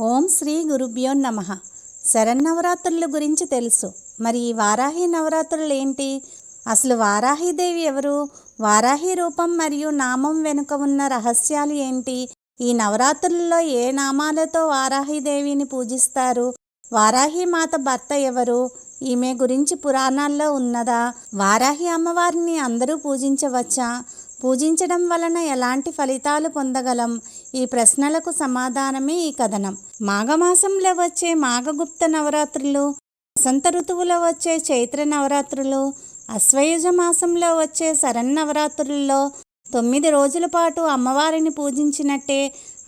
ఓం శ్రీ గురుభ్యో నమ. శరన్నవరాత్రుల గురించి తెలుసు. మరి ఈ వారాహి నవరాత్రులు ఏంటి? అసలు వారాహిదేవి ఎవరు? వారాహి రూపం మరియు నామం వెనుక ఉన్న రహస్యాలు ఏంటి? ఈ నవరాత్రులలో ఏ నామాలతో వారాహిదేవిని పూజిస్తారు? వారాహి మాత భర్త ఎవరు? ఈమె గురించి పురాణాల్లో ఉన్నదా? వారాహి అమ్మవారిని అందరూ పూజించవచ్చా? పూజించడం వలన ఎలాంటి ఫలితాలు పొందగలం? ఈ ప్రశ్నలకు సమాధానమే ఈ కథనం. మాఘమాసంలో వచ్చే మాఘగుప్త నవరాత్రులు వసంత ఋతువులో వచ్చే చైత్ర నవరాత్రులు అశ్వయుజ మాసంలో వచ్చే శరన్నవరాత్రుల్లో తొమ్మిది రోజుల పాటు అమ్మవారిని పూజించినట్టే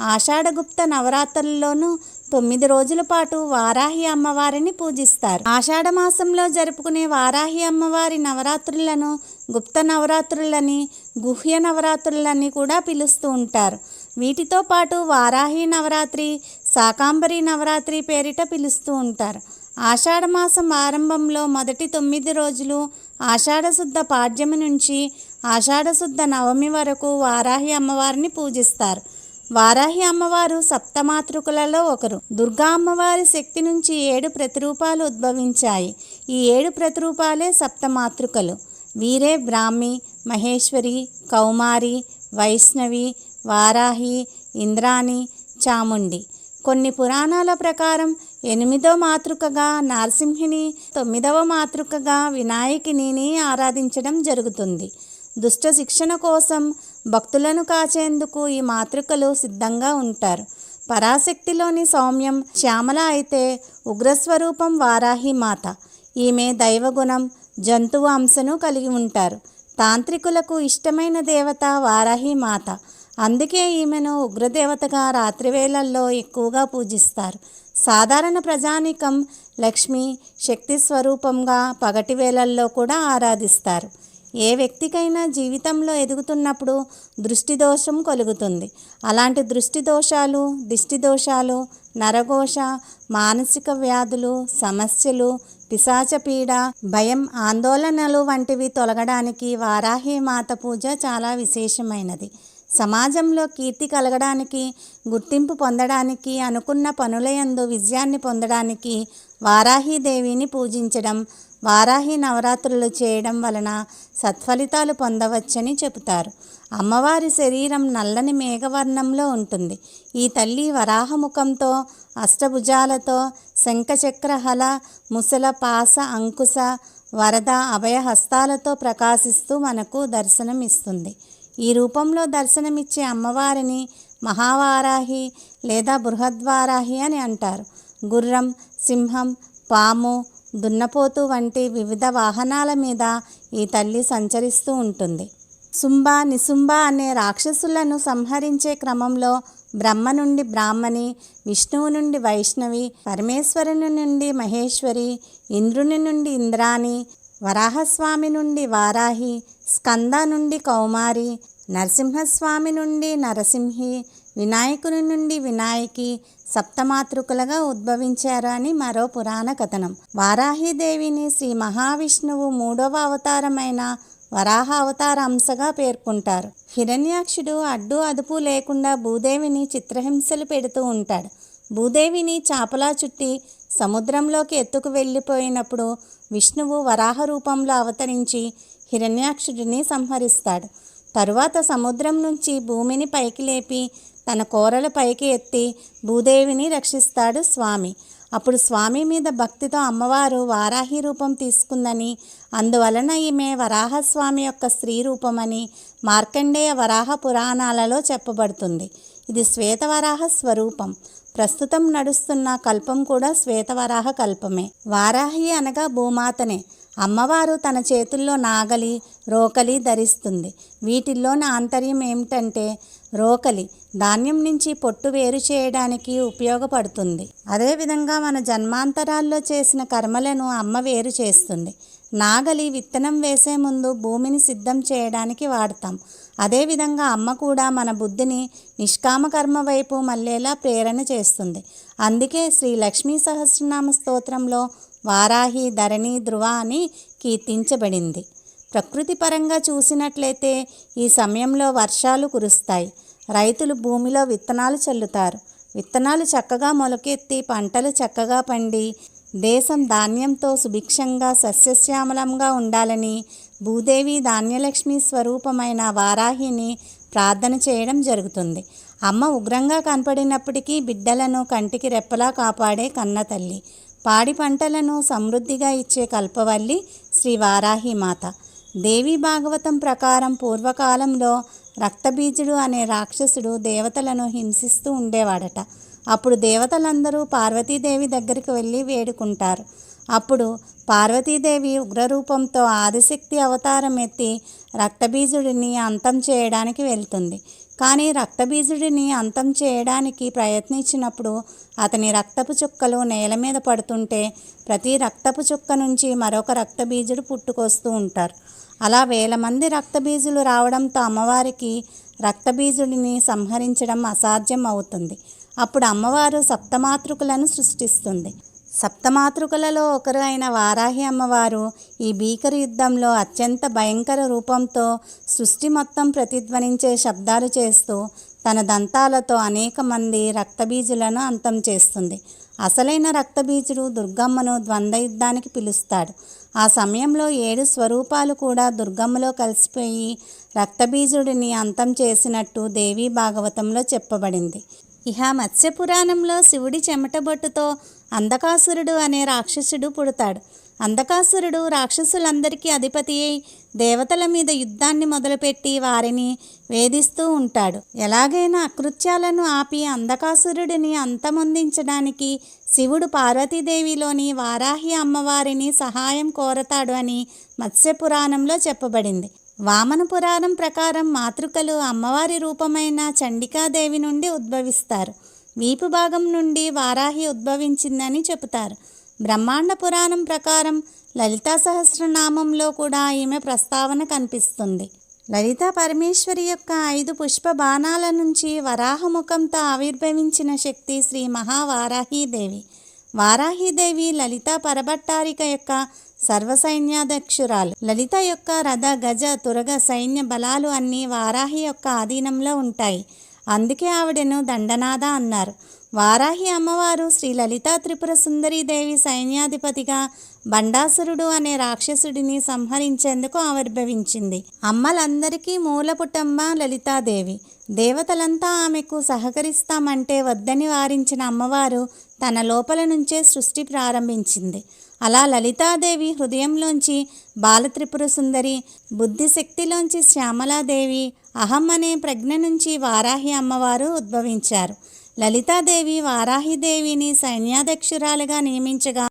ఆషాఢగుప్త నవరాత్రుల్లోనూ తొమ్మిది రోజుల పాటు వారాహి అమ్మవారిని పూజిస్తారు. ఆషాఢ మాసంలో జరుపుకునే వారాహి అమ్మవారి నవరాత్రులను గుప్త నవరాత్రులని గుహ్య నవరాత్రులని కూడా పిలుస్తూ ఉంటారు. వీటితో పాటు వారాహి నవరాత్రి శాకాంబరి నవరాత్రి పేరిట పిలుస్తూ ఉంటారు. ఆషాఢమాసం ఆరంభంలో మొదటి తొమ్మిది రోజులు ఆషాఢశుద్ధ పాడ్యమి నుంచి ఆషాఢశుద్ధ నవమి వరకు వారాహి అమ్మవారిని పూజిస్తారు. వారాహి అమ్మవారు సప్తమాతృకులలో ఒకరు. దుర్గా అమ్మవారి శక్తి నుంచి ఏడు ప్రతిరూపాలు ఉద్భవించాయి. ఈ ఏడు ప్రతిరూపాలే సప్తమాతృకలు. వీరే బ్రాహ్మి మహేశ్వరి కౌమారి వైష్ణవి వారాహి ఇంద్రాణి చాముండి. కొన్ని పురాణాల ప్రకారం ఎనిమిదో మాతృకగా నారసింహిని తొమ్మిదవ మాతృకగా వినాయకిని ఆరాధించడం జరుగుతుంది. దుష్ట శిక్షణ కోసం భక్తులను కాచేందుకు ఈ మాతృకలు సిద్ధంగా ఉంటారు. పరాశక్తిలోని సౌమ్యం శ్యామల అయితే ఉగ్రస్వరూపం వారాహి మాత. ఈమె దైవగుణం జంతువు అంశను కలిగి ఉంటారు. తాంత్రికులకు ఇష్టమైన దేవత వారాహి మాత. అందుకే ఈమెను ఉగ్రదేవతగా రాత్రివేళల్లో ఎక్కువగా పూజిస్తారు. సాధారణ ప్రజానికం లక్ష్మి శక్తి స్వరూపంగా పగటి వేళల్లో కూడా ఆరాధిస్తారు. ఏ వ్యక్తికైనా జీవితంలో ఎదుగుతున్నప్పుడు దృష్టి దోషం కలుగుతుంది. అలాంటి దృష్టి దోషాలు దిష్టి దోషాలు నరఘోష మానసిక వ్యాధులు సమస్యలు పిశాచపీడ భయం ఆందోళనలు వంటివి తొలగడానికి వారాహి మాత పూజ చాలా విశేషమైనది. సమాజంలో కీర్తి కలగడానికి గుర్తింపు పొందడానికి అనుకున్న పనులయందు విజయాన్ని పొందడానికి వారాహీదేవిని పూజించడం వారాహి నవరాత్రులు చేయడం వలన సత్ఫలితాలు పొందవచ్చని చెబుతారు. అమ్మవారి శరీరం నల్లని మేఘవర్ణంలో ఉంటుంది. ఈ తల్లి వరాహముఖంతో అష్టభుజాలతో శంఖచక్రహల ముసల పాస అంకుశ వరద అభయహస్తాలతో ప్రకాశిస్తూ మనకు దర్శనం ఇస్తుంది ఈ రూపంలో దర్శనమిచ్చే అమ్మవారిని మహావారాహి లేదా బృహద్వారాహి అని అంటారు. గుర్రం సింహం పాము దున్నపోతు వంటి వివిధ వాహనాల మీద ఈ తల్లి సంచరిస్తూ ఉంటుంది. శుంభ నిశుంభ అనే రాక్షసులను సంహరించే క్రమంలో బ్రహ్మ నుండి బ్రాహ్మణి విష్ణువు నుండి వైష్ణవి పరమేశ్వరుని నుండి మహేశ్వరి ఇంద్రుని నుండి ఇంద్రాణి వరాహస్వామి నుండి వారాహి స్కంద నుండి కౌమారి నరసింహస్వామి నుండి నరసింహి వినాయకుని నుండి వినాయకి సప్తమాతృకులుగా ఉద్భవించారు అని మరో పురాణ కథనం. వారాహిదేవిని శ్రీ మహావిష్ణువు మూడవ అవతారమైన వరాహ అవతార అంశగా పేర్కొంటారు. హిరణ్యాక్షుడు అడ్డు అదుపు లేకుండా భూదేవిని చిత్రహింసలు పెడుతూ ఉంటాడు. భూదేవిని చాపలా చుట్టి సముద్రంలోకి ఎత్తుకు వెళ్ళిపోయినప్పుడు విష్ణువు వరాహ రూపంలో అవతరించి హిరణ్యాక్షుడిని సంహరిస్తాడు. తరువాత సముద్రం నుంచి భూమిని పైకి లేపి తన కోరల పైకి ఎత్తి భూదేవిని రక్షిస్తాడు స్వామి. అప్పుడు స్వామి మీద భక్తితో అమ్మవారు వారాహి రూపం తీసుకుందని అందువలన ఈమె వరాహస్వామి యొక్క స్త్రీ రూపమని మార్కండేయ వరాహ పురాణాలలో చెప్పబడుతుంది. ఇది శ్వేతవరాహ స్వరూపం. ప్రస్తుతం నడుస్తున్న కల్పం కూడా శ్వేతవరాహ కల్పమే. వారాహి అనగా భూమాతనే. అమ్మవారు తన చేతుల్లో నాగలి రోకలి ధరిస్తుంది. వీటిల్లోని ఆంతర్యం ఏమిటంటే రోకలి ధాన్యం నుంచి పొట్టు వేరు చేయడానికి ఉపయోగపడుతుంది. అదేవిధంగా మన జన్మాంతరాల్లో చేసిన కర్మలను అమ్మ వేరు చేస్తుంది. నాగలి విత్తనం వేసే ముందు భూమిని సిద్ధం చేయడానికి వాడతాం. అదేవిధంగా అమ్మ కూడా మన బుద్ధిని నిష్కామకర్మ వైపు మళ్ళేలా ప్రేరణ చేస్తుంది. అందుకే శ్రీ లక్ష్మీ సహస్రనామ స్తోత్రంలో వారాహి ధరణి ధ్రువ అని కీర్తించబడింది. ప్రకృతి పరంగా చూసినట్లయితే ఈ సమయంలో వర్షాలు కురుస్తాయి. రైతులు భూమిలో విత్తనాలు చల్లుతారు. విత్తనాలు చక్కగా మొలకెత్తి పంటలు చక్కగా పండి దేశం ధాన్యంతో సుభిక్షంగా సస్యశ్యామలంగా ఉండాలని భూదేవి ధాన్యలక్ష్మి స్వరూపమైన వారాహిని ప్రార్థన చేయడం జరుగుతుంది. అమ్మ ఉగ్రంగా కనపడినప్పటికీ బిడ్డలను కంటికి రెప్పలా కాపాడే కన్న తల్లి. పాడి పంటలను సమృద్ధిగా ఇచ్చే కల్పవల్లి శ్రీ వారాహి మాత. దేవి భాగవతం ప్రకారం పూర్వకాలంలో రక్తబీజుడు అనే రాక్షసుడు దేవతలను హింసిస్తూ ఉండేవాడట. అప్పుడు దేవతలందరూ పార్వతీదేవి దగ్గరికి వెళ్ళి వేడుకుంటారు. అప్పుడు పార్వతీదేవి ఉగ్రరూపంతో ఆదిశక్తి అవతారం ఎత్తి రక్తబీజుడిని అంతం చేయడానికి వెళ్తుంది. కానీ రక్తబీజుడిని అంతం చేయడానికి ప్రయత్నించినప్పుడు అతని రక్తపు చుక్కలు నేల మీద పడుతుంటే ప్రతి రక్తపు చుక్క నుంచి మరొక రక్తబీజుడు పుట్టుకొస్తూ ఉంటారు. అలా వేల మంది రక్తబీజులు రావడంతో అమ్మవారికి రక్తబీజుడిని సంహరించడం అసాధ్యం అవుతుంది అప్పుడు అమ్మవారు సప్తమాతృకులను సృష్టిస్తుంది. సప్తమాతృకులలో ఒకరు అయిన వారాహి అమ్మవారు ఈ భీకర యుద్ధంలో అత్యంత భయంకర రూపంతో సృష్టి మొత్తం ప్రతిధ్వనించే శబ్దాలు చేస్తూ తన దంతాలతో అనేక మంది రక్తబీజులను అంతం చేస్తుంది. అసలైన రక్తబీజుడు దుర్గమ్మను ద్వంద్వ యుద్ధానికి పిలుస్తాడు. ఆ సమయంలో ఏడు స్వరూపాలు కూడా దుర్గమ్మలో కలిసిపోయి రక్తబీజుడిని అంతం చేసినట్టు దేవీ భాగవతంలో చెప్పబడింది. ఇహ మత్స్య పురాణంలో శివుడి చెమటబొట్టుతో అంధకాసురుడు అనే రాక్షసుడు పుడతాడు. అంధకాసురుడు రాక్షసులందరికీ అధిపతి అయి దేవతల మీద యుద్ధాన్ని మొదలుపెట్టి వారిని వేధిస్తూ ఉంటాడు. ఎలాగైనా అకృత్యాలను ఆపి అంధకాసురుడిని అంతమొందించడానికి శివుడు పార్వతీదేవిలోని వారాహి అమ్మవారిని సహాయం కోరతాడు అని మత్స్య పురాణంలో చెప్పబడింది. వామన పురాణం ప్రకారం మాతృకలు అమ్మవారి రూపమైన చండికాదేవి నుండి ఉద్భవిస్తారు. వీపు భాగం నుండి వారాహి ఉద్భవించిందని చెబుతారు. బ్రహ్మాండ పురాణం ప్రకారం లలితా సహస్రనామంలో కూడా ఈమె ప్రస్తావన కనిపిస్తుంది. లలితా పరమేశ్వరి యొక్క ఐదు పుష్ప బాణాల నుంచి వరాహముఖంతో ఆవిర్భవించిన శక్తి శ్రీ మహావారాహీదేవి వారాహీదేవి లలితా పరభట్టారిక యొక్క సర్వసైన్యాధ్యక్షురాలు. లలిత యొక్క రథ గజ తురగ సైన్య బలాలు అన్నీ వారాహి యొక్క ఆధీనంలో ఉంటాయి. అందుకే ఆవిడను దండనాథ అన్నారు. వారాహి అమ్మవారు శ్రీ లలితా త్రిపుర సుందరీదేవి సైన్యాధిపతిగా బండాసురుడు అనే రాక్షసుడిని సంహరించేందుకు ఆవిర్భవించింది. అమ్మలందరికీ మూలపుటమ్మ లలితాదేవి. దేవతలంతా ఆమెకు సహకరిస్తామంటే వద్దని వారించిన అమ్మవారు తన లోపల నుంచే సృష్టి ప్రారంభించింది. అలా లలితాదేవి హృదయంలోంచి బాలత్రిపుర సుందరి బుద్ధిశక్తిలోంచి శ్యామలాదేవి అహం అనే ప్రజ్ఞ నుంచి వారాహి అమ్మవారు ఉద్భవించారు. లలితాదేవి వారాహిదేవిని సైన్యాధ్యక్షురాలుగా నియమించగా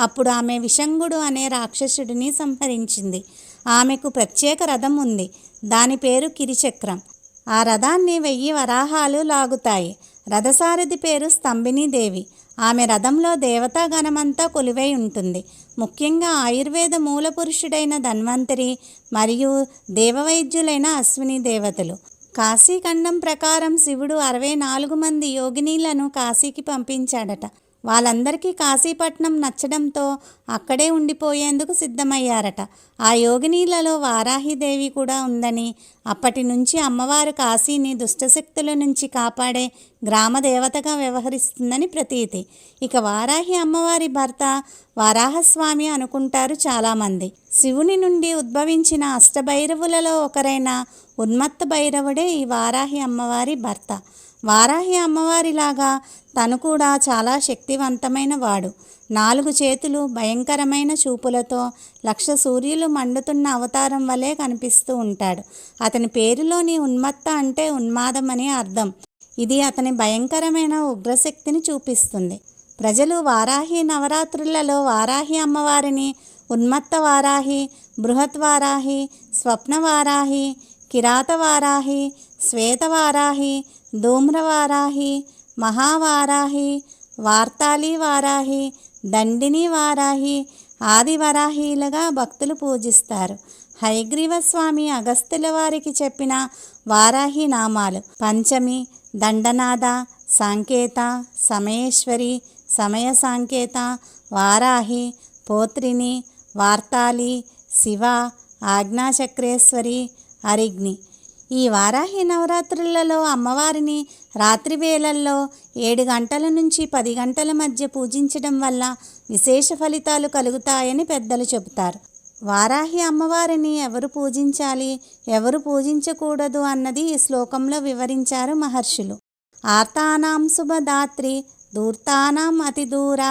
అప్పుడు ఆమె విషంగుడు అనే రాక్షసుడిని సంహరించింది. ఆమెకు ప్రత్యేక రథం ఉంది. దాని పేరు కిరిచక్రం. ఆ రథాన్ని వెయ్యి వరాహాలు లాగుతాయి. రథసారథి పేరు స్తంభినీదేవి ఆమె రథంలో దేవతాగణమంతా కొలువై ఉంటుంది. ముఖ్యంగా ఆయుర్వేద మూల పురుషుడైన ధన్వంతరి మరియు దేవవైద్యులైన అశ్విని దేవతలు. కాశీఖండం ప్రకారం శివుడు అరవై నాలుగు మంది యోగినీలను కాశీకి పంపించాడట. వాళ్ళందరికీ కాశీపట్నం నచ్చడంతో అక్కడే ఉండిపోయేందుకు సిద్ధమయ్యారట. ఆ యోగినీలలో వారాహిదేవి కూడా ఉందని అప్పటి నుంచి అమ్మవారు కాశీని దుష్టశక్తుల నుంచి కాపాడే గ్రామ దేవతగా వ్యవహరిస్తుందని ప్రతీతి. ఇక వారాహి అమ్మవారి భర్త వారాహస్వామి అనుకుంటారు చాలామంది. శివుని నుండి ఉద్భవించిన అష్టభైరవులలో ఒకరైన ఉన్మత్త భైరవుడే ఈ వారాహి అమ్మవారి భర్త. వారాహి అమ్మవారిలాగా తను కూడా చాలా శక్తివంతమైన వాడు. నాలుగు చేతులు భయంకరమైన చూపులతో లక్ష సూర్యులు మండుతున్న అవతారం వలె కనిపిస్తూ ఉంటాడు. అతని పేరులోని ఉన్మత్త అంటే ఉన్మాదం అని అర్థం. ఇది అతని భయంకరమైన ఉగ్రశక్తిని చూపిస్తుంది. ప్రజలు వారాహి నవరాత్రులలో వారాహి అమ్మవారిని ఉన్మత్త వారాహి బృహత్ వారాహి స్వప్న వారాహి కిరాత వారాహి శ్వేత వారాహి మహావారాహి వార్తాళీ వారాహి దండిని వారాహి ఆదివరాహీలుగా భక్తులు పూజిస్తారు. హయగ్రీవ స్వామి అగస్త్యుల వారికి చెప్పిన వారాహి నామాలు పంచమి దండనాథ సాంకేత సమయేశ్వరి సమయ సాంకేత వారాహి పోత్రిని వార్తాలి శివ ఆజ్ఞాచక్రేశ్వరి అరిగ్ని ఈ వారాహి నవరాత్రులలో అమ్మవారిని రాత్రి వేళల్లో ఏడు గంటల నుంచి పది గంటల మధ్య పూజించడం వల్ల విశేష ఫలితాలు కలుగుతాయని పెద్దలు చెబుతారు. వారాహి అమ్మవారిని ఎవరు పూజించాలి ఎవరు పూజించకూడదు అన్నది ఈ శ్లోకంలో వివరించారు మహర్షులు. ఆర్తానాం శుభదాత్రి దూర్తానాం అతి దూర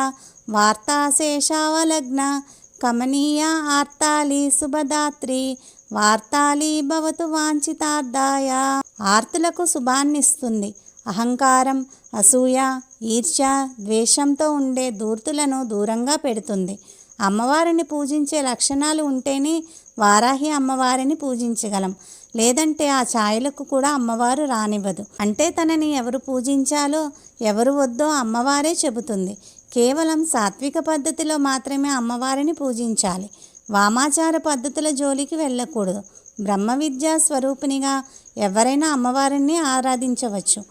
వార్తాశేషావలగ్న కమనీయ ఆర్తాలి శుభదాత్రి వార్తాలి భవతు వాంఛితార్థాయ. ఆర్తులకు శుభాన్నిస్తుంది. అహంకారం అసూయ ఈర్ష్య ద్వేషంతో ఉండే దూర్తులను దూరంగా పెడుతుంది. అమ్మవారిని పూజించే లక్షణాలు ఉంటేనే వారాహి అమ్మవారిని పూజించగలం. లేదంటే ఆ ఛాయలకు కూడా అమ్మవారు రానివ్వదు. అంటే తనని ఎవరు పూజించాలో ఎవరు వద్దో అమ్మవారే చెబుతుంది. కేవలం సాత్విక పద్ధతిలో మాత్రమే అమ్మవారిని పూజించాలి. వామాచార పద్ధతుల జోలికి వెళ్ళకూడదు. బ్రహ్మ విద్యా స్వరూపిణిగా ఎవరైనా అమ్మవారిని ఆరాధించవచ్చు.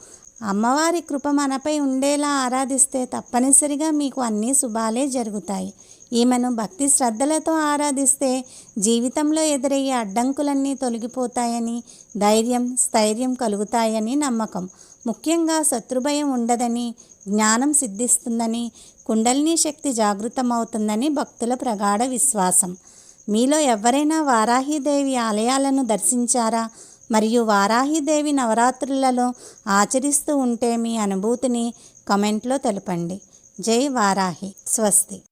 అమ్మవారి కృప మనపై ఉండేలా ఆరాధిస్తే తప్పనిసరిగా మీకు అన్ని శుభాలే జరుగుతాయి. ఈమెను భక్తి శ్రద్ధలతో ఆరాధిస్తే జీవితంలో ఎదురయ్యే అడ్డంకులన్నీ తొలగిపోతాయని ధైర్యం స్థైర్యం కలుగుతాయని నమ్మకం. ముఖ్యంగా శత్రుభయం ఉండదని జ్ఞానం సిద్ధిస్తుందని కుండలిని శక్తి జాగృతమవుతుందని భక్తుల ప్రగాఢ విశ్వాసం. మీలో ఎవరైనా వారాహిదేవి ఆలయాలను దర్శించారా? మరియు వారాహిదేవి నవరాత్రులలో ఆచరిస్తూ ఉంటే మీ అనుభూతిని కమెంట్లో తెలపండి. జై వారాహి. స్వస్తి.